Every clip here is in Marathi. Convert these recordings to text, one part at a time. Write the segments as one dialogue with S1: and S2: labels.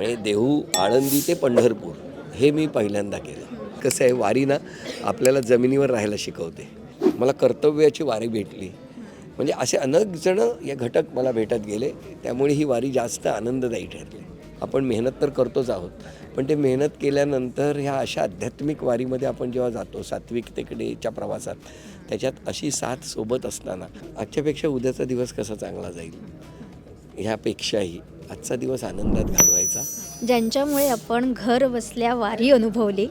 S1: म्हणजे देहू आळंदी ते पंढरपूर हे मी पहिल्यांदा केलं. कसं आहे वारी ना आपल्याला जमिनीवर राहायला शिकवते. मला कर्तव्याची वारी भेटली. म्हणजे असे अनेक जणं या घटक मला भेटत गेले त्यामुळे ही वारी जास्त आनंददायी ठरली. आपण मेहनत तर करतोच आहोत पण ते मेहनत केल्यानंतर ह्या अशा आध्यात्मिक वारीमध्ये आपण जेव्हा जातो सात्विकतेकडेच्या प्रवासात त्याच्यात अशी साथ सोबत असताना आजच्यापेक्षा उद्याचा दिवस कसा चांगला जाईल? ह्यापेक्षाही आजचा दिवस आनंदात घालवायचा.
S2: ज्यांच्यामुळे आपण घर बसल्या वारी अनुभवली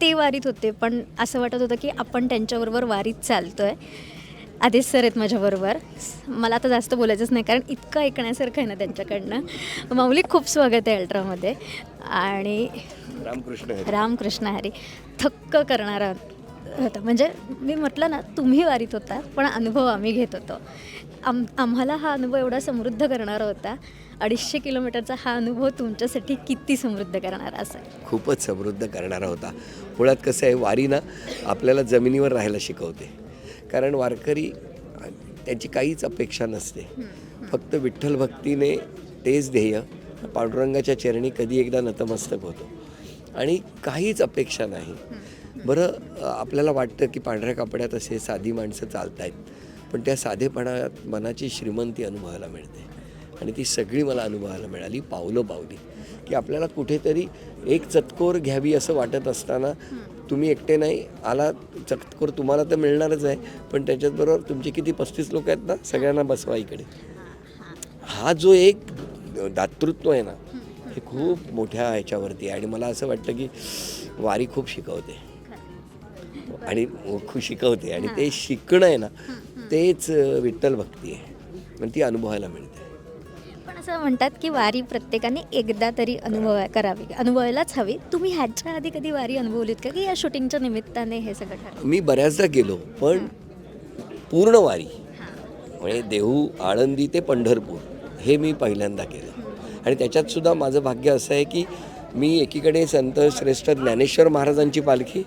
S2: ते वारीत होते. पण असं वाटत होतं की आपण त्यांच्याबरोबर वारीत चालतोय. आधीच सर आहेत माझ्याबरोबर. मला आता जास्त बोलायचंच नाही कारण इतकं ऐकण्यासारखं आहे ना त्यांच्याकडनं. माऊली खूप स्वागत आहे अल्ट्रामध्ये. आणि
S1: रामकृष्ण.
S2: रामकृष्ण हरी. थक्क करणारा होता. म्हणजे मी म्हटलं ना तुम्ही वारीत होता पण अनुभव आम्ही घेत होतो. आम आम्हाला हा अनुभव एवढा समृद्ध करणारा होता. अडीचशे किलोमीटरचा हा अनुभव तुमच्यासाठी किती समृद्ध करणारा असेल
S1: खूपच समृद्ध करणारा होता. मुळात कसं आहे वारी ना आपल्याला जमिनीवर राहायला शिकवते. कारण वारकरी त्यांची काहीच अपेक्षा नसते. फक्त विठ्ठल भक्तीने तेच ध्येय पांडुरंगाच्या चरणी कधी एकदा नतमस्तक होतो. आणि काहीच अपेक्षा नाही. बरं आपल्याला वाटतं की पांढऱ्या कपड्यात असे साधी माणसं चालत आहेत पण त्या साधेपणात मनाची श्रीमंती अनुभवायला मिळते. आणि ती सगळी मला अनुभवायला मिळाली पावलं पावली. की आपल्याला कुठेतरी एक चतकोर घ्यावी असं वाटत असताना तुम्ही एकटे नाही आला चतकोर तुम्हाला तर मिळणारच आहे पण त्याच्याचबरोबर तुमचे किती पस्तीस लोक आहेत ना सगळ्यांना बसवा इकडे. हा. जो एक दातृत्व आहे ना हे खूप मोठ्या ह्याच्यावरती आहे. आणि मला असं वाटतं की वारी खूप शिकवते. आणि खूप शिकवते. आणि ते शिकणं आहे ना तेच विठ्ठल भक्ती आहे. आणि ती अनुभवायला मिळते.
S2: पण असं म्हणतात की वारी प्रत्येकाने एकदा तरी अनुभव करावी. अनुभवायलाच हवी. तुम्ही ह्याच्या आधी कधी वारी अनुभवलीत का? की या शूटिंगच्या निमित्ताने हे सगळं ठरलं?
S1: मी बऱ्याचदा गेलो पण पूर्ण वारी. म्हणजे देहू आळंदी ते पंढरपूर हे मी पहिल्यांदा केलं. आणि त्याच्यात सुद्धा माझं भाग्य असं आहे की मी एकीकडे संत श्रेष्ठ ज्ञानेश्वर महाराजांची पालखी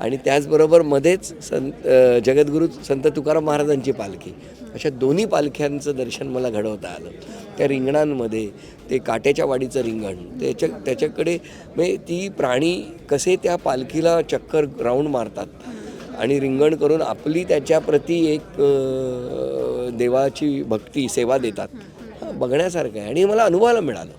S1: आणि त्याचबरोबर मध्येच संत जगद्गुरू संत तुकाराम महाराजांची पालखी. अशा दोन्ही पालख्यांचं दर्शन मला घडवता आलं. त्या रिंगणांमध्ये ते काट्याच्या वाडीचं रिंगण त्याच्या त्याच्याकडे म्हणजे ती प्राणी कसे त्या पालखीला चक्कर राऊंड मारतात आणि रिंगण करून आपली त्याच्याप्रती एक देवाची भक्ती सेवा देतात. बघण्यासारखं आहे. आणि मला अनुभवायला मिळालं.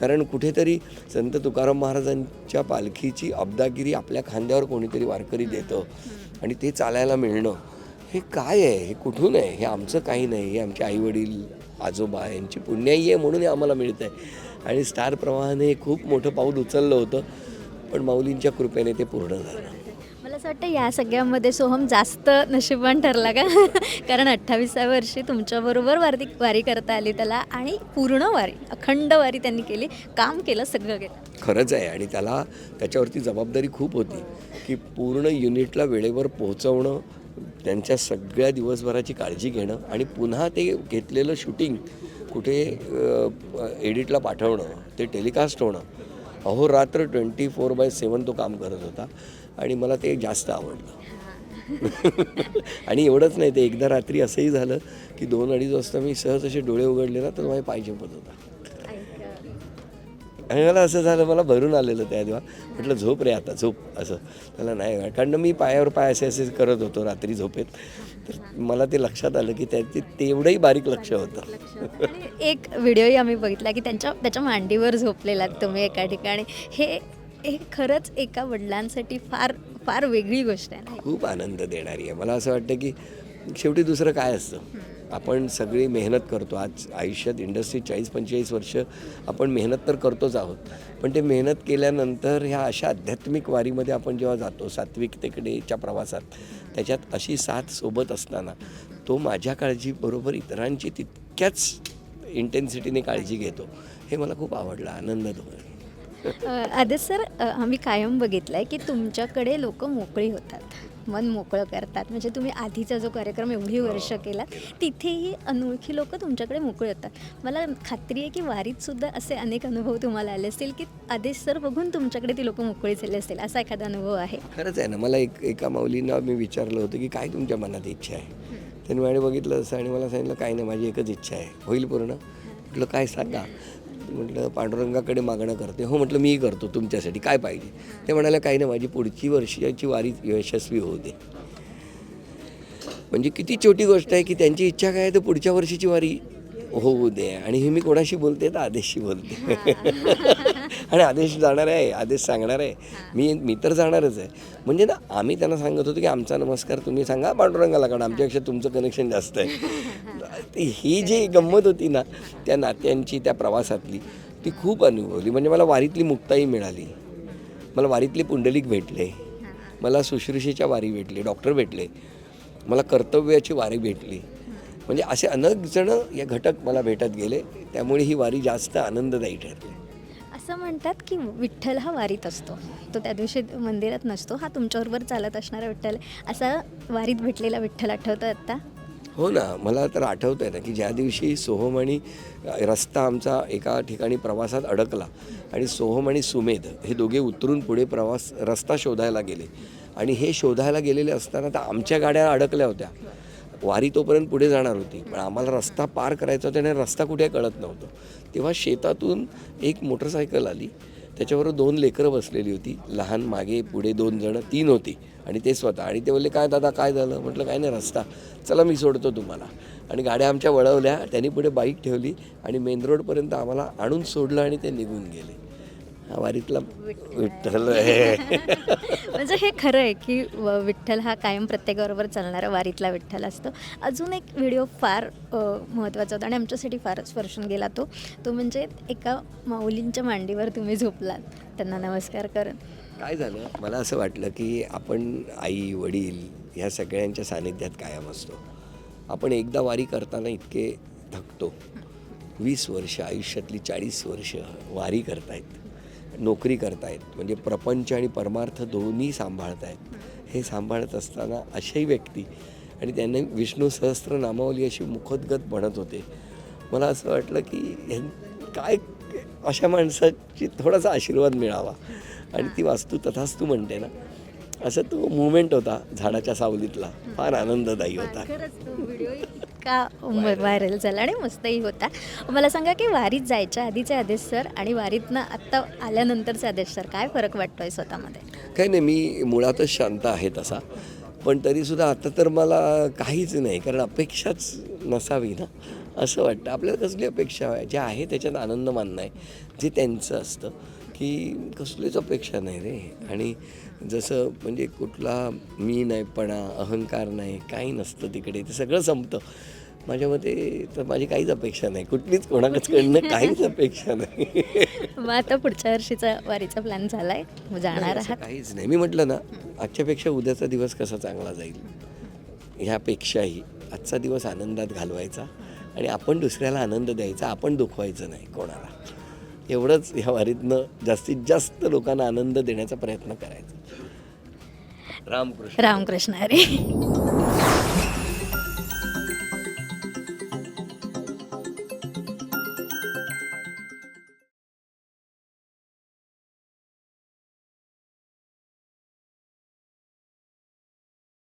S1: कारण कुठेतरी संत तुकाराम महाराजांच्या पालखीची अब्दागिरी आपल्या खांद्यावर कोणीतरी वारकरी देतं आणि ते चालायला मिळणं हे काय आहे? हे कुठून आहे? हे आमचं काही नाही. हे आमचे आईवडील आजोबा यांची पुण्याई आहे म्हणून हे आम्हाला मिळतं आहे आणि स्टार प्रवाहाने हे खूप मोठं पाऊल उचललं होतं पण माऊलींच्या कृपेने ते पूर्ण झालं.
S2: असं वाटतं या सगळ्यामध्ये सोहम जास्त नशीबवान ठरला का? कारण अठ्ठावीसाव्या वर्षी तुमच्याबरोबर वारी वारी करता आली त्याला आणि पूर्ण वारी अखंड वारी त्यांनी केली काम केलं सगळं केलं.
S1: खरंच आहे आणि त्याला त्याच्यावरती जबाबदारी खूप होती की पूर्ण युनिटला वेळेवर पोहोचवणं त्यांच्या सगळ्या दिवसभराची काळजी घेणं आणि पुन्हा ते घेतलेलं शूटिंग कुठे एडिटला पाठवणं ते टेलिकास्ट होणं. अहोरात्र ट्वेंटी फोर बाय सेवन तो काम करत होता. आणि मला ते जास्त आवडलं. आणि एवढंच नाही ते एकदा रात्री असंही झालं की दोन अडीच वाजता मी सहज असे डोळे उघडले ना तर माझे पाय झोपत होता. आणि मला असं झालं मला भरून आलेलं त्या तेव्हा म्हटलं झोप रे आता झोप. असं. त्याला नाही कारण मी पायावर पाय असे असे करत होतो रात्री झोपेत. तर मला ते लक्षात आलं की त्याचे तेवढंही बारीक लक्ष होतं.
S2: एक व्हिडिओही आम्ही बघितला की त्यांच्या त्याच्या मांडीवर झोपलेला तुम्ही एका ठिकाणी. हे हे खरंच एका वडिलांसाठी फार फार वेगळी गोष्ट आहे ना?
S1: खूप आनंद देणारी आहे. मला असं वाटतं की शेवटी दुसरं काय असतं? आपण सगळी मेहनत करतो. आज आयुष्यात इंडस्ट्री चाळीस पंचेचाळीस वर्ष आपण मेहनत तर करतोच आहोत. पण ते मेहनत केल्यानंतर ह्या अशा आध्यात्मिक वारीमध्ये आपण जेव्हा जातो सात्विकतेकडेच्या प्रवासात त्याच्यात अशी साथ सोबत असताना तो माझ्या काळजीबरोबर इतरांची तितक्याच इंटेन्सिटीने काळजी घेतो. हे मला खूप आवडलं. आनंद होतो
S2: आदेश सर आम्ही कायम बघितलं आहे की तुमच्याकडे लोक मोकळी होतात. मन मोकळं करतात. म्हणजे तुम्ही आधीचा जो कार्यक्रम एवढी वर्ष केला तिथेही अनोळखी लोक तुमच्याकडे मोकळे होतात. मला खात्री आहे की वारीत सुद्धा असे अनेक अनुभव तुम्हाला आले असतील की आदेश सर बघून तुमच्याकडे ती लोक मोकळी झाले असतील असा एखादा अनुभव आहे?
S1: खरंच आहे ना. मला एक एका माऊलींना मी विचारलं होतं की काय तुमच्या मनात इच्छा आहे? त्यांनी माझ्याकडे बघितलं असं आणि मला सांगितलं काय नाही माझी एकच इच्छा आहे. होईल पूर्ण. म्हटलं काय सांगा? म्हटलं पांडुरंगाकडे मागणं करते. हो म्हटलं मीही करतो तुमच्यासाठी. काय पाहिजे? ते म्हणाले काही नाही माझी पुढची वर्षाची वारी यशस्वी होऊ दे म्हणजे किती छोटी गोष्ट आहे की त्यांची इच्छा काय आहे तर पुढच्या वर्षीची वारी होऊ दे. आणि हे मी कोणाशी बोलते तर आदेशशी बोलते. आणि आदेश जाणार आहे आदेश सांगणार आहे. मी मी तर जाणारच आहे. म्हणजे ना आम्ही त्यांना सांगत होतो की आमचा नमस्कार तुम्ही सांगा पांडुरंगाला कारण आमच्यापेक्षा तुमचं कनेक्शन जास्त आहे. ती ही जी गंमत होती ना त्या नात्यांची त्या प्रवासातली ती खूप अनुभवली. म्हणजे मला वारीतली मुक्ताई मिळाली. मला वारीतले पुंडलिक भेटले. मला शुश्रूषेच्या वारी भेटली डॉक्टर भेटले. मला कर्तव्याची वारी भेटली. म्हणजे असे अनेक जण या घटक मला भेटत गेले. त्यामुळे ही वारी जास्त आनंददायी ठरली.
S2: असं म्हणतात की विठ्ठल हा वारीत असतो. तो त्या दिवशी मंदिरात नसतो. हा तुमच्याबरोबर चालत असणारा विठ्ठल आहे. असा वारीत भेटलेला विठ्ठल आठवतो आत्ता
S1: हो ना. मला तर आठवतं आहे ना की ज्या दिवशी सोहम आणि रस्ता आमचा एका ठिकाणी प्रवासात अडकला आणि सोहम आणि सुमेध हे दोघे उतरून पुढे प्रवास रस्ता शोधायला गेले. आणि हे शोधायला गेलेले असताना तर आमच्या गाड्या अडकल्या होत्या. वारी तोपर्यंत पुढे जाणार होती. पण आम्हाला रस्ता पार करायचा होता आणि रस्ता कुठे कळत नव्हतं. तेव्हा शेतातून एक मोटरसायकल आली. त्याच्याबरोबर दोन लेकरं बसलेली होती. लहान मागे पुढे दोन जणं तीन होती. आणि ते स्वतः. आणि ते बोलले काय दादा काय झालं? म्हटलं काय नाही रस्ता. चला मी सोडतो तुम्हाला. आणि गाड्या आमच्या वळवल्या. त्यांनी पुढे बाईक ठेवली आणि मेन रोडपर्यंत आम्हाला आणून सोडलं आणि ते निघून गेले. वारीतला विठ्ठल. आहे
S2: म्हणजे हे खरं आहे की व- विठ्ठल हा कायम प्रत्येकाबरोबर चालणारा वारीतला विठ्ठल असतो. अजून एक व्हिडिओ फार अ, महत्त्वाचा होता आणि आमच्यासाठी फारच स्पर्शून गेला तो. तो म्हणजे एका माऊलींच्या मांडीवर तुम्ही झोपलात. त्यांना नमस्कार करत
S1: काय झालं? मला असं वाटलं की आपण आई वडील ह्या सगळ्यांच्या सानिध्यात कायम असतो. आपण एकदा वारी करताना इतके थकतो. वीस वर्ष आयुष्यातली चाळीस वर्ष वारी करतायत. नोकरी करतायत. म्हणजे प्रपंच आणि परमार्थ दोन्ही सांभाळतायत. हे सांभाळत असताना अशाही व्यक्ती आणि त्यांनी विष्णू सहस्त्र नामावली अशी मुखोद्गत म्हणत होते. मला असं वाटलं की ह्यां- काय अशा माणसाची थोडासा आशीर्वाद मिळावा. आणि ती वास्तू तथास्तू म्हणते ना. असं तो मुवमेंट होता झाडाच्या सावलीतला. फार आनंददायी होता.
S2: इतका व्हायरल झाला आणि मस्तही होता. मला सांगा की वारीत जायच्या आधीचे आदेश सर आणि वारीतनं आत्ता आल्यानंतरचे आदेश सर काय फरक वाटतोय स्वतःमध्ये?
S1: काही नाही मी मुळातच शांत आहे तसा. पण तरीसुद्धा आता तर मला काहीच नाही कारण अपेक्षाच नसावी ना असं वाटतं. आपल्याला कसली अपेक्षा आहे? जे आहे त्याच्यात आनंद मानणं आहे जे त्यांचं असतं. की कसलीच अपेक्षा नाही रे. आणि जसं म्हणजे कुठला मी नाहीपणा अहंकार नाही काही नसतं तिकडे. ते सगळं संपतं. माझ्या मते तर माझी काहीच अपेक्षा नाही. कुठलीच कोणाकडनं काहीच अपेक्षा नाही.
S2: मग आता पुढच्या वर्षीचा वारीचा प्लॅन झालाय. मग जाणार आहात?
S1: काहीच नाही. मी म्हटलं ना आजच्यापेक्षा उद्याचा दिवस कसा चांगला जाईल? ह्यापेक्षाही. आजचा दिवस आनंदात घालवायचा आणि आपण दुसऱ्याला आनंद द्यायचा आपण दुखवायचं नाही कोणाला. एवढंच ह्या वारीतनं जास्तीत जास्त लोकांना आनंद देण्याचा प्रयत्न करायचा. रामकृष्ण.
S2: रामकृष्ण अरे